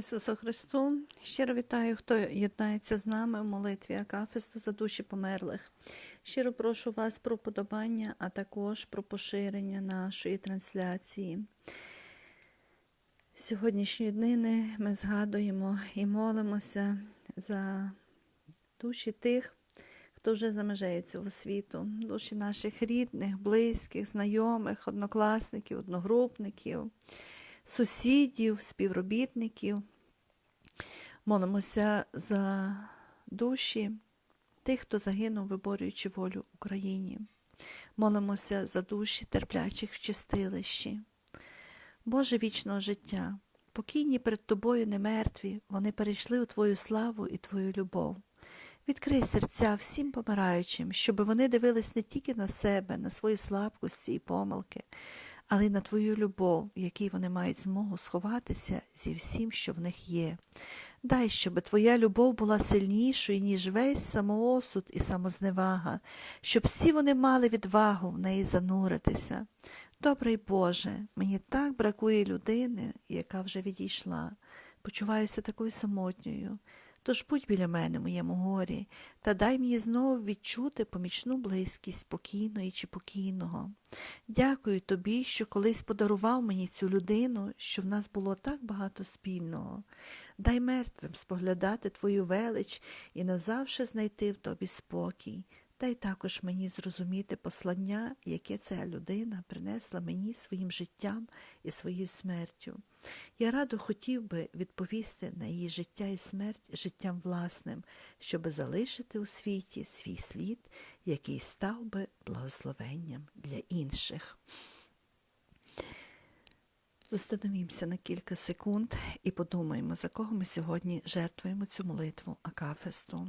Ісусу Христу! Щиро вітаю, хто єднається з нами в молитві Акафисту за душі померлих. Щиро прошу вас про подобання, а також про поширення нашої трансляції. Сьогоднішньої днини ми згадуємо і молимося за душі тих, хто вже за межею цього світу, душі наших рідних, близьких, знайомих, однокласників, одногрупників сусідів, співробітників. Молимося за душі тих, хто загинув, виборюючи волю Україні. Молимося за душі терплячих в чистилищі. Боже вічного життя, покійні перед Тобою не мертві, вони перейшли у Твою славу і Твою любов. Відкрий серця всім помираючим, щоб вони дивились не тільки на себе, на свої слабкості і помилки, але й на Твою любов, в якій вони мають змогу сховатися зі всім, що в них є. Дай, щоб Твоя любов була сильнішою, ніж весь самоосуд і самозневага, щоб всі вони мали відвагу в неї зануритися. Добрий Боже, мені так бракує людини, яка вже відійшла. Почуваюся такою самотньою. Тож будь біля мене моєму горі, та дай мені знову відчути помічну близькість спокійної чи покійного. Дякую тобі, що колись подарував мені цю людину, що в нас було так багато спільного. Дай мертвим споглядати твою велич і назавше знайти в тобі спокій. Дай також мені зрозуміти послання, яке ця людина принесла мені своїм життям і своєю смертю. Я радо хотів би відповісти на її життя і смерть життям власним, щоб залишити у світі свій слід, який став би благословенням для інших. Зостановімося на кілька секунд і подумаємо, за кого ми сьогодні жертвуємо цю молитву Акафесту.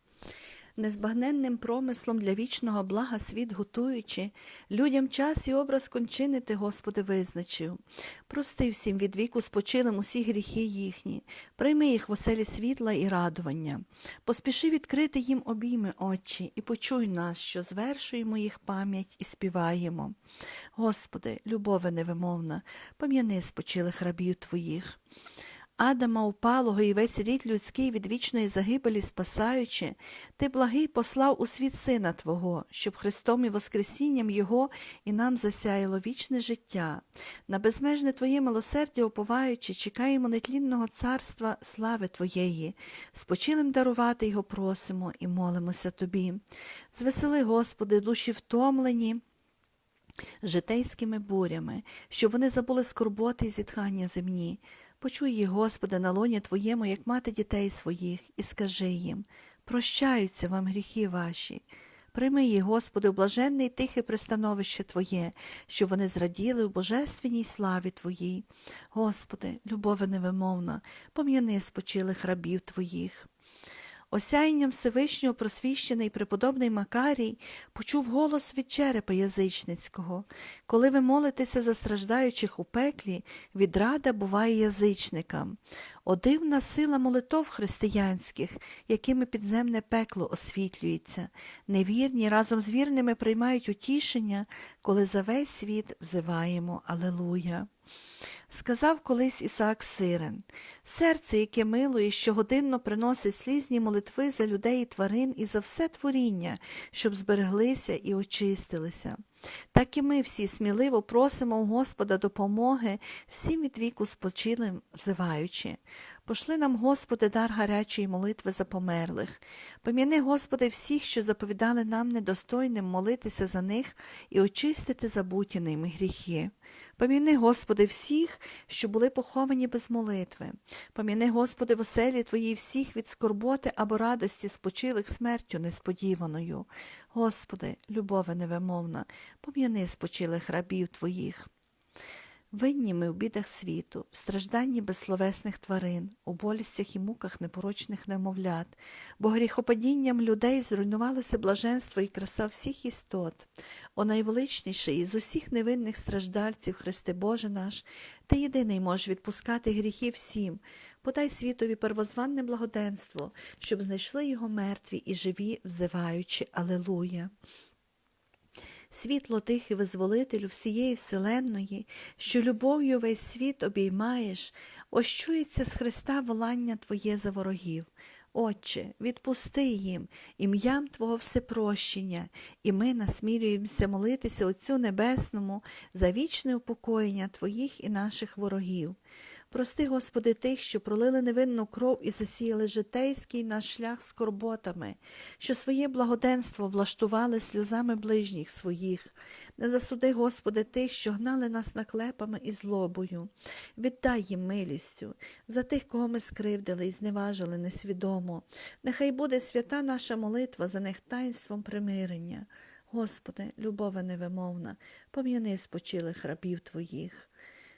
Незбагненним промислом для вічного блага світ готуючи, людям час і образ кончини ти, Господи, визначив. Прости всім від віку спочилим усі гріхи їхні, прийми їх в оселі світла і радування. Поспіши відкрити їм обійми очі і почуй нас, що звершуємо їх пам'ять і співаємо. Господи, любове невимовна, пом'яни спочилих рабів Твоїх. Адама упалого і весь рід людський від вічної загибелі спасаючи, ти благий послав у світ Сина Твого, щоб Христом і Воскресінням Його і нам засяяло вічне життя. На безмежне Твоє милосердя уповаючи, чекаємо нетлінного царства слави Твоєї, спочилим дарувати його просимо і молимося Тобі. Звесели, Господи, душі втомлені, житейськими бурями, щоб вони забули скорботи і зітхання земні. Почуй їх, Господи, на лоні Твоєму, як мати дітей своїх, і скажи їм прощаються вам гріхи ваші. Прийми їх, Господи, у блаженне і тихе пристановище Твоє, щоб вони зраділи у божественній славі Твоїй. Господи, любове невимовна, пом'яни спочилих рабів Твоїх. Осяянням Всевишнього просвіщений преподобний Макарій почув голос від черепа язичницького. Коли ви молитеся за страждаючих у пеклі, відрада буває язичникам. О дивна сила молитов християнських, якими підземне пекло освітлюється. Невірні разом з вірними приймають утішення, коли за весь світ взиваємо Алелуя. Сказав колись Ісаак Сирен, серце, яке милує, щогодинно приносить слізні молитви за людей і тварин і за все творіння, щоб збереглися і очистилися. Так і ми всі сміливо просимо у Господа допомоги всім від віку спочилим взиваючи. Пошли нам, Господи, дар гарячої молитви за померлих. Пом'яни, Господи, всіх, що заповідали нам недостойним молитися за них і очистити забуті ними гріхи. Пом'яни, Господи, всіх, що були поховані без молитви. Пом'яни, Господи, в оселі Твоїй всіх від скорботи або радості спочилих смертю несподіваною. Господи, любове невимовна, пом'яни спочилих рабів Твоїх. Винні ми в бідах світу, в стражданні безсловесних тварин, у болістях і муках непорочних немовлят, бо гріхопадінням людей зруйнувалося блаженство і краса всіх істот. О найвеличніший із усіх невинних страждальців, Христе Боже наш, Ти єдиний можеш відпускати гріхи всім, подай світові первозванне благоденство, щоб знайшли його мертві і живі, взиваючи Алелуя. Світло тихий визволителю всієї вселенної, що любов'ю весь світ обіймаєш, ось чується з Христа волання Твоє за ворогів. Отче, відпусти їм ім'ям Твого всепрощення, і ми насмілюємося молитися Отцю Небесному за вічне упокоєння Твоїх і наших ворогів. Прости, Господи, тих, що пролили невинну кров і засіяли житейський наш шлях скорботами, що своє благоденство влаштували сльозами ближніх своїх. Не засуди, Господи, тих, що гнали нас наклепами і злобою. Віддай їм милістю за тих, кого ми скривдили і зневажили несвідомо. Нехай буде свята наша молитва за них таїнством примирення. Господи, любове невимовна, пом'яни спочилих рабів Твоїх.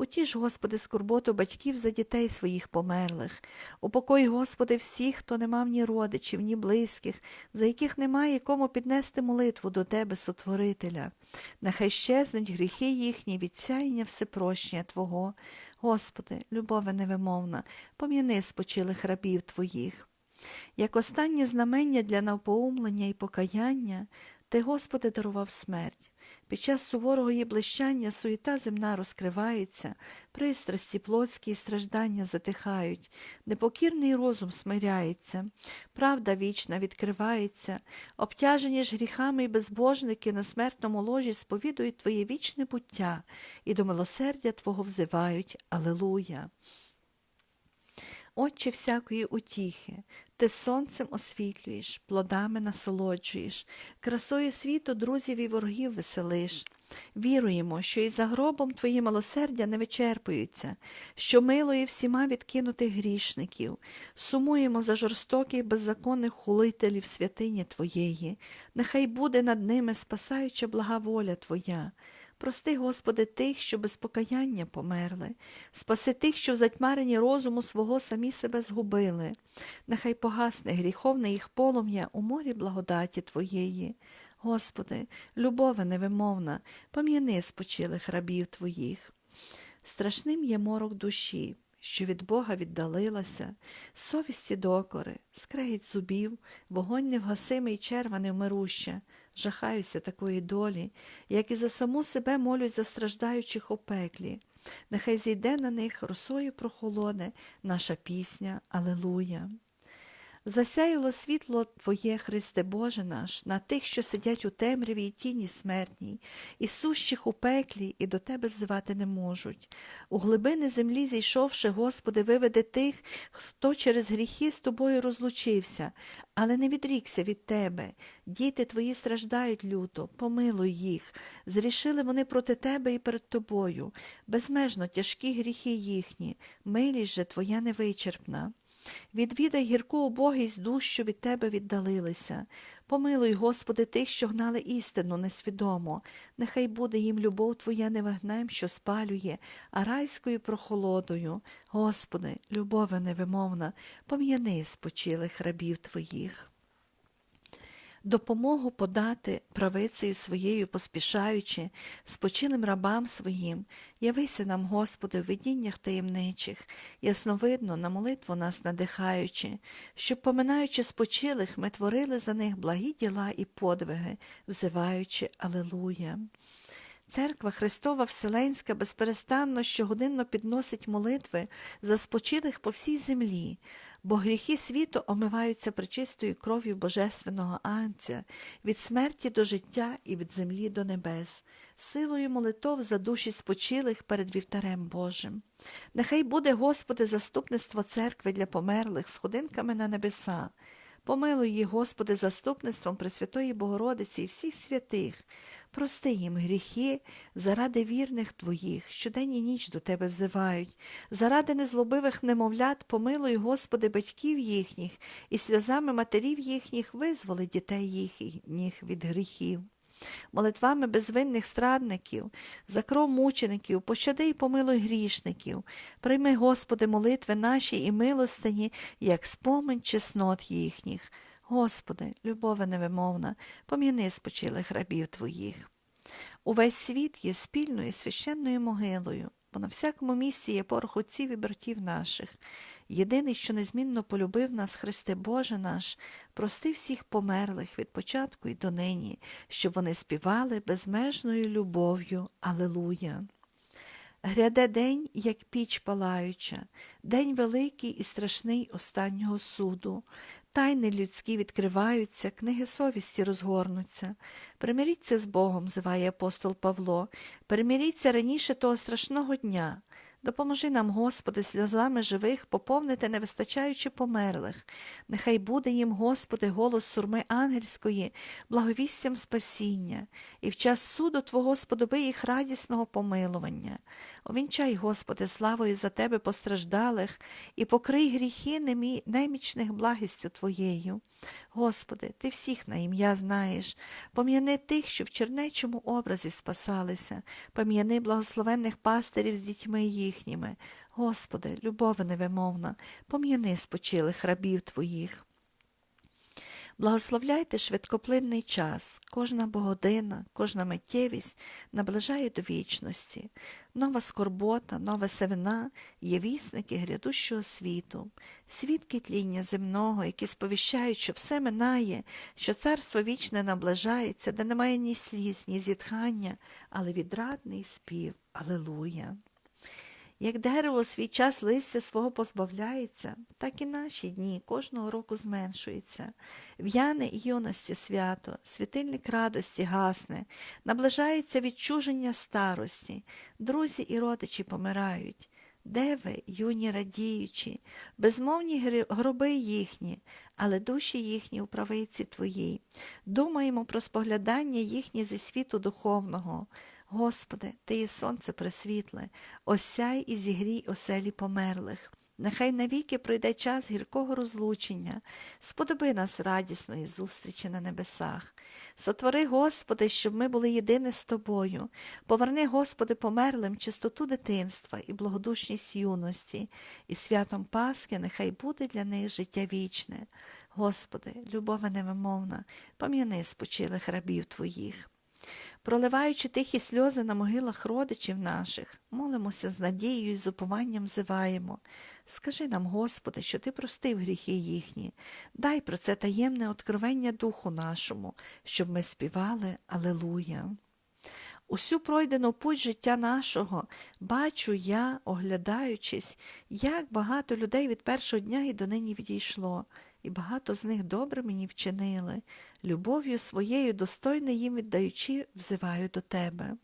Утіш, Господи, скорботу батьків за дітей своїх померлих. Упокой, Господи, всіх, хто не мав ні родичів, ні близьких, за яких немає кому піднести молитву до Тебе, Сотворителя. Нехай щезнуть гріхи їхні відсяєння всепрощення Твого. Господи, любове невимовна, пом'яни спочилих рабів Твоїх. Як останнє знамення для навпоумлення і покаяння, Ти, Господи, дарував смерть. Під час суворого її блищання суєта земна розкривається, пристрасті плотські і страждання затихають, непокірний розум смиряється, правда вічна відкривається, обтяжені ж гріхами і безбожники на смертному ложі сповідують твоє вічне буття і до милосердя Твого взивають. Алелуя! Отче всякої утіхи, ти сонцем освітлюєш, плодами насолоджуєш, красою світу друзів і ворогів веселиш. Віруємо, що і за гробом твої милосердя не вичерпуються, що милує всіма відкинутих грішників. Сумуємо за жорстоких беззаконних хулителів святині Твоєї. Нехай буде над ними спасаюча блага воля Твоя. Прости, Господи, тих, що без покаяння померли, спаси тих, що в затьмаренні розуму свого самі себе згубили. Нехай погасне гріховне їх полум'я у морі благодаті Твоєї. Господи, любове невимовна, пом'яни спочилих рабів Твоїх. Страшним є морок душі, що від Бога віддалилася, совісті докори, скрегіт зубів, вогонь невгасимий черва невмируща. Жахаюся такої долі, як і за саму себе молюсь за страждаючих у пеклі. Нехай зійде на них росою прохолоне наша пісня Алелуя. Засяяло світло Твоє, Христе Боже наш, на тих, що сидять у темряві і тіні смертній, і сущих у пеклі, і до Тебе взивати не можуть. У глибини землі, зійшовши, Господи, виведи тих, хто через гріхи з Тобою розлучився, але не відрікся від Тебе. Діти Твої страждають люто, помилуй їх. Зрішили вони проти Тебе і перед Тобою, безмежно тяжкі гріхи їхні, милість же Твоя невичерпна. Відвідай гірку убогість душ, що від тебе віддалилися. Помилуй, Господи, тих, що гнали істину несвідомо. Нехай буде їм любов Твоя не вогнем, що спалює, а райською прохолодою. Господи, любове невимовна, пом'яни спочилих рабів Твоїх. Допомогу подати правицею своєю поспішаючи, спочилим рабам своїм, явися нам, Господи, в видіннях таємничих, ясновидно на молитву нас надихаючи, щоб, поминаючи спочилих, ми творили за них благі діла і подвиги, взиваючи Алелуя. Церква Христова Вселенська безперестанно щогодинно підносить молитви за спочилих по всій землі, бо гріхи світу омиваються причистою кров'ю Божественного Анця, від смерті до життя і від землі до небес, силою молитов за душі спочилих перед вівтарем Божим. Нехай буде, Господи, заступництво церкви для померлих сходинками на небеса. Помилуй їх, Господи, заступництвом Пресвятої Богородиці і всіх святих. Прости їм гріхи заради вірних Твоїх, що день і ніч до Тебе взивають. Заради незлобивих немовлят помилуй, Господи, батьків їхніх, і сльозами матерів їхніх визволи дітей їхніх від гріхів. Молитвами безвинних страдників, за кров мучеників, пощади й помилуй грішників. Прийми, Господи, молитви наші і милостині, як спомин чеснот їхніх. Господи, любове невимовна, пом'яни спочилих рабів Твоїх. Увесь світ є спільною священною могилою, бо на всякому місці є порох отців і братів наших. Єдиний, що незмінно полюбив нас, Христе Боже наш, прости всіх померлих від початку і до нині, щоб вони співали безмежною любов'ю. Алелуя. Гряде день, як піч палаюча, день великий і страшний останнього суду. Тайни людські відкриваються, книги совісті розгорнуться. Примиріться з Богом, зває апостол Павло, примиріться раніше того страшного дня. Допоможи нам, Господи, сльозами живих поповнити невистачаючи померлих. Нехай буде їм, Господи, голос сурми ангельської, благовістям спасіння, і в час суду Твого сподоби їх радісного помилування. Овінчай, Господи, славою за Тебе постраждалих, і покрий гріхи немічних благістю Твоєю. Господи, Ти всіх на ім'я знаєш, пом'яни тих, що в чернечому образі спасалися, пом'яни благословенних пастирів з дітьми їхніми. Господи, любов невимовна, пом'яни спочилих рабів Твоїх. Благословляйте швидкоплинний час, кожна богодина, кожна миттєвість наближає до вічності. Нова скорбота, нова севина є вісники грядущого світу, свідки тління земного, які сповіщають, що все минає, що царство вічне наближається, де немає ні сліз, ні зітхання, але відрадний спів. Алелуя! Як дерево свій час листя свого позбавляється, так і наші дні кожного року зменшуються. В'яне і юності свято, світильник радості гасне, наближається відчуження старості, друзі і родичі помирають. Де ви, юні радіючі, безмовні гроби їхні, але душі їхні у правиці твоїй. Думаємо про споглядання їхні зі світу духовного. Господи, Ти є сонце пресвітле, осяй і зігрій оселі померлих. Нехай навіки пройде час гіркого розлучення, сподоби нас радісної зустрічі на небесах. Сотвори, Господи, щоб ми були єдині з Тобою. Поверни, Господи, померлим чистоту дитинства і благодушність юності, і святом Пасхи нехай буде для них життя вічне. Господи, любове невимовна, пом'яни спочилих рабів Твоїх. Проливаючи тихі сльози на могилах родичів наших, молимося з надією і з упованням взиваємо. Скажи нам, Господи, що Ти простив гріхи їхні, дай про це таємне откровення духу нашому, щоб ми співали Алелуя. Усю пройдену путь життя нашого бачу я, оглядаючись, як багато людей від першого дня і донині відійшло, і багато з них добре мені вчинили. Любов'ю своєю достойно їм віддаючи, взиваю до Тебе.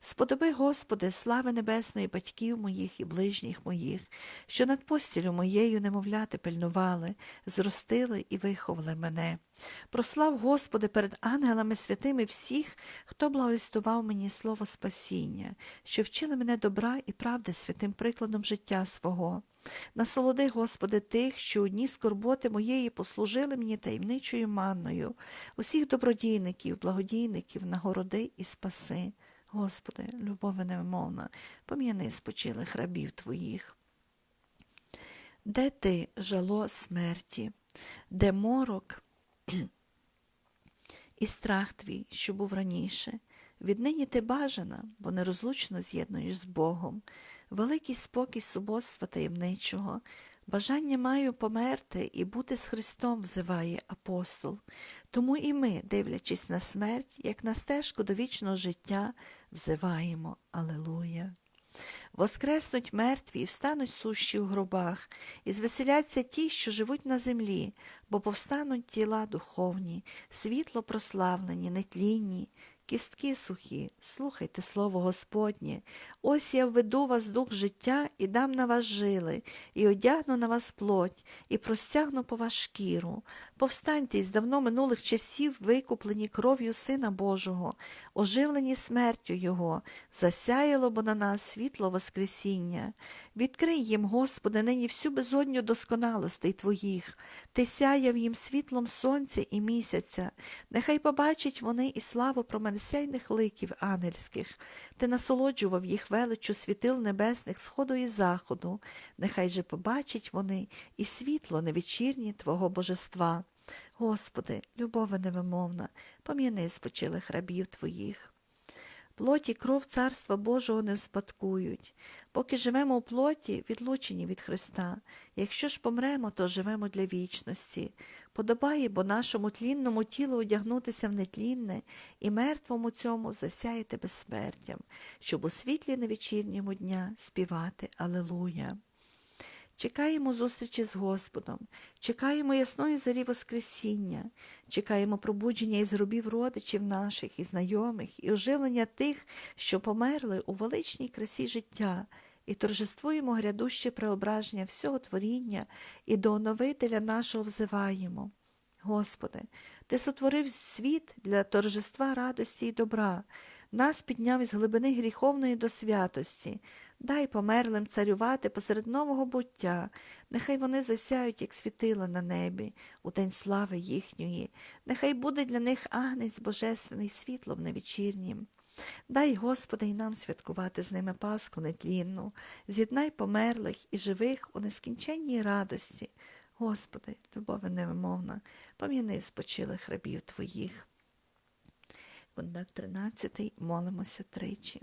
Сподоби, Господи, слави небесної батьків моїх і ближніх моїх, що над постілю моєю немовляти пильнували, зростили і виховали мене. Прослав, Господи, перед ангелами святими всіх, хто благовістував мені слово спасіння, що вчили мене добра і правди святим прикладом життя свого. Насолоди, Господи, тих, що у дні скорботи моєї послужили мені таємничою манною, усіх добродійників, благодійників, нагороди і спаси. Господи, любове невмовна, пом'яни спочилих рабів Твоїх. Де ти, жало смерті, де морок і страх твій, що був раніше. Віднині ти бажана, бо нерозлучно з'єднуєш з Богом. Великий спокій суботства таємничого. Бажання маю померти і бути з Христом, взиває апостол. Тому і ми, дивлячись на смерть, як на стежку до вічного життя, взиваємо Алелуя. Воскреснуть мертві і встануть сущі у гробах, і звеселяться ті, що живуть на землі, бо повстануть тіла духовні, світло прославлені, нетлінні, кістки сухі, слухайте слово Господнє. Ось я введу вас дух життя і дам на вас жили, і одягну на вас плоть, і простягну по вас шкіру. Повстаньте із давно минулих часів, викуплені кров'ю Сина Божого, оживлені смертю Його, засяяло бо на нас світло Воскресіння. Відкрий їм, Господи, нині всю безодню досконалостей Твоїх, Ти сяяв їм світлом сонця і місяця, нехай побачать вони і славу променесяйних ликів ангельських, Ти насолоджував їх величу світил небесних сходу і заходу, нехай же побачать вони і світло невечірнє Твого божества. Господи, любове невимовна, пом'яни спочилих рабів Твоїх. Плоть і кров Царства Божого не успадкують. Поки живемо у плоті, відлучені від Христа. Якщо ж помремо, то живемо для вічності. Подобає, бо нашому тлінному тілу одягнутися в нетлінне і мертвому цьому засяяти безсмертям, щоб у світлі невечірньому дня співати Алелуя. Чекаємо зустрічі з Господом, чекаємо ясної зорі Воскресіння, чекаємо пробудження із гробів родичів наших і знайомих, і оживлення тих, що померли у величній красі життя, і торжествуємо грядуще преображення всього творіння і до оновителя нашого взиваємо. Господи, Ти сотворив світ для торжества радості і добра, нас підняв із глибини гріховної до святості. Дай померлим царювати посеред нового буття, нехай вони засяють, як світила на небі, у день слави їхньої, нехай буде для них агнець божественний світлом невечірнім. Дай, Господи, й нам святкувати з ними Пасху нетлінну, з'єднай померлих і живих у нескінченній радості. Господи, любові невимовна, пом'яни спочилих рабів Твоїх. Кондак 13. Молимося тричі.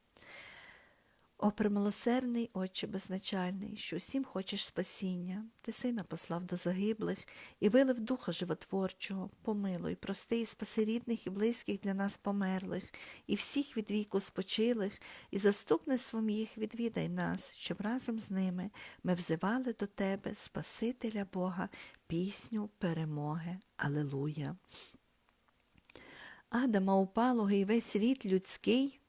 О, премилосердний Отче безначальний, що всім хочеш спасіння, ти сина послав до загиблих і вилив духа животворчого, помилуй, прости і спаси рідних і близьких для нас померлих, і всіх від віку спочилих, і заступництвом їх відвідай нас, щоб разом з ними ми взивали до Тебе, Спасителя Бога, пісню перемоги. Алелуя. Адама упалого і весь рід людський.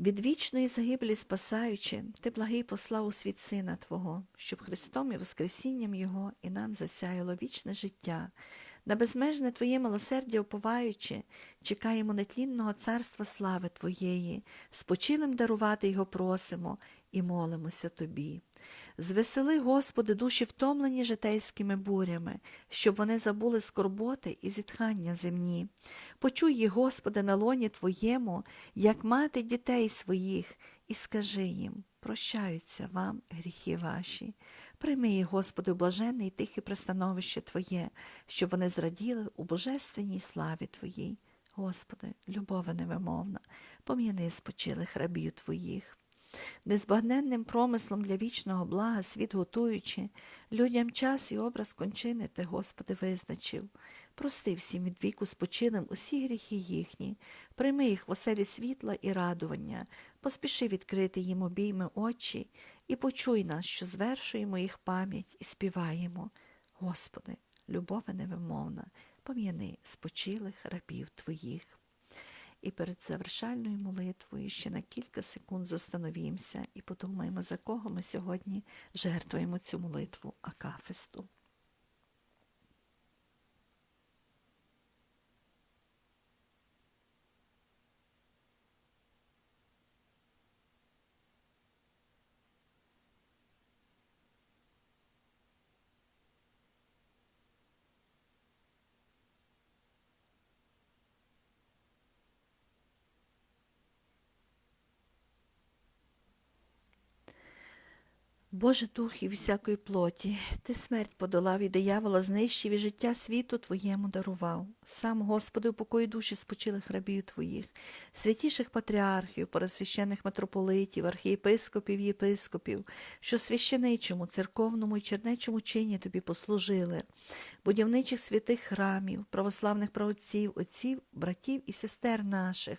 Від вічної загиблі спасаючи, ти благий послав у світ Сина Твого, щоб Христом і Воскресінням Його і нам засяяло вічне життя. На безмежне Твоє милосердя уповаючи, чекаємо нетлінного царства слави Твоєї, спочилим дарувати Його просимо і молимося Тобі. Звесели, Господи, душі втомлені житейськими бурями, щоб вони забули скорботи і зітхання земні. Почуй їх, Господи, на лоні Твоєму, як мати дітей своїх, і скажи їм, прощаються вам гріхи ваші. Прийми їх, Господи, блаженне і тихе пристановище Твоє, щоб вони зраділи у божественній славі Твоїй. Господи, любове невимовна, пом'яни спочилих рабів Твоїх. Незбагненним промислом для вічного блага світ готуючи, людям час і образ кончини ти, Господи, визначив. Прости всім від віку спочилим усі гріхи їхні, прийми їх в оселі світла і радування, поспіши відкрити їм обійми очі і почуй нас, що звершуємо їх пам'ять і співаємо. Господи, любове невимовна, пом'яни спочилих рабів Твоїх. І перед завершальною молитвою ще на кілька секунд зостановімося і подумаємо, за кого ми сьогодні жертвуємо цю молитву Акафисту. Боже дух і всякої плоті, ти смерть подолав і диявола знищив і життя світу Твоєму дарував. Сам, Господи, упокой душі спочилих рабів Твоїх, святіших патріархів, поросвящених митрополитів, архієпископів, єпископів, що священичому, церковному і чернечому чині Тобі послужили, будівничих святих храмів, православних праотців, отців, братів і сестер наших,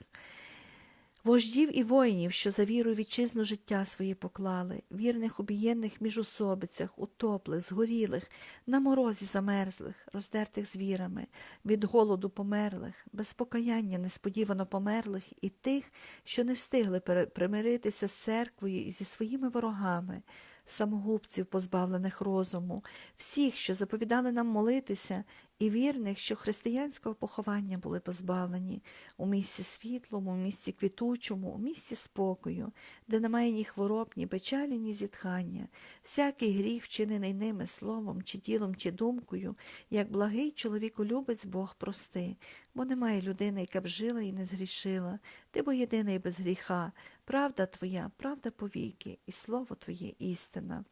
Вождів і воїнів, що за віру вітчизну життя своє поклали, вірних обієнних міжусобицях, утоплих, згорілих, на морозі замерзлих, роздертих звірами, від голоду померлих, без покаяння несподівано померлих і тих, що не встигли примиритися з церквою і зі своїми ворогами, самогубців, позбавлених розуму, всіх, що заповідали нам молитися, і вірних, що християнського поховання були позбавлені у місці світлому, у місці квітучому, у місці спокою, де немає ні хвороб, ні печалі, ні зітхання, всякий гріх, вчинений ними словом, чи ділом, чи думкою, як благий чоловіколюбець Бог прости, бо немає людини, яка б жила і не згрішила, ти бо єдиний без гріха, правда Твоя, правда повіки, і слово Твоє істина.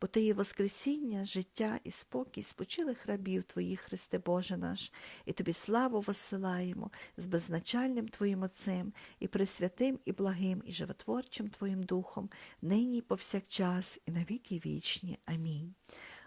Бо Ти є Воскресіння, життя і спокій спочилих рабів Твоїх, Христе Боже наш, і Тобі славу воссилаємо з беззначальним Твоїм Отцем, і пресвятим, і благим, і животворчим Твоїм Духом, нині і повсякчас, і на віки вічні. Амінь.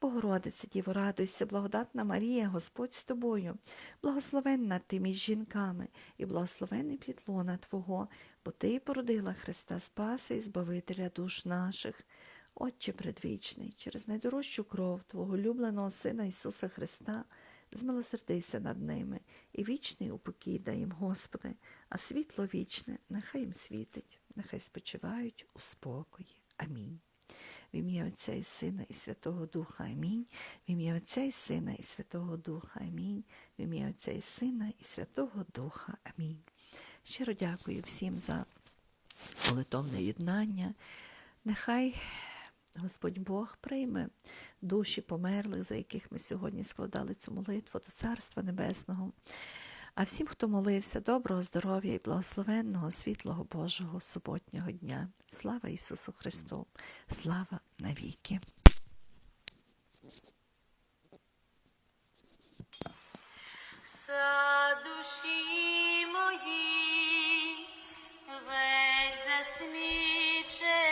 Богородице, Діво, радуйся, благодатна Марія, Господь з тобою, благословенна ти між жінками, і благословений плід лона Твого, бо Ти породила Христа Спаси і Збавителя душ наших. Отче предвічний, через найдорожчу кров Твого улюбленого Сина Ісуса Христа, змилосердися над ними, і вічний упокій дай їм, Господи, а світло вічне нехай їм світить, нехай спочивають у спокої. Амінь. В ім'я Отця і Сина і Святого Духа Амінь. В ім'я Отця і Сина і Святого Духа Амінь. В ім'я Отця і Сина і Святого Духа Амінь. Щиро дякую всім за молитовне єднання. Нехай Господь Бог прийме душі померлих, за яких ми сьогодні складали цю молитву до Царства Небесного. А всім, хто молився, доброго здоров'я і благословенного, світлого Божого суботнього дня. Слава Ісусу Христу! Слава навіки! За душі мої весь засмічений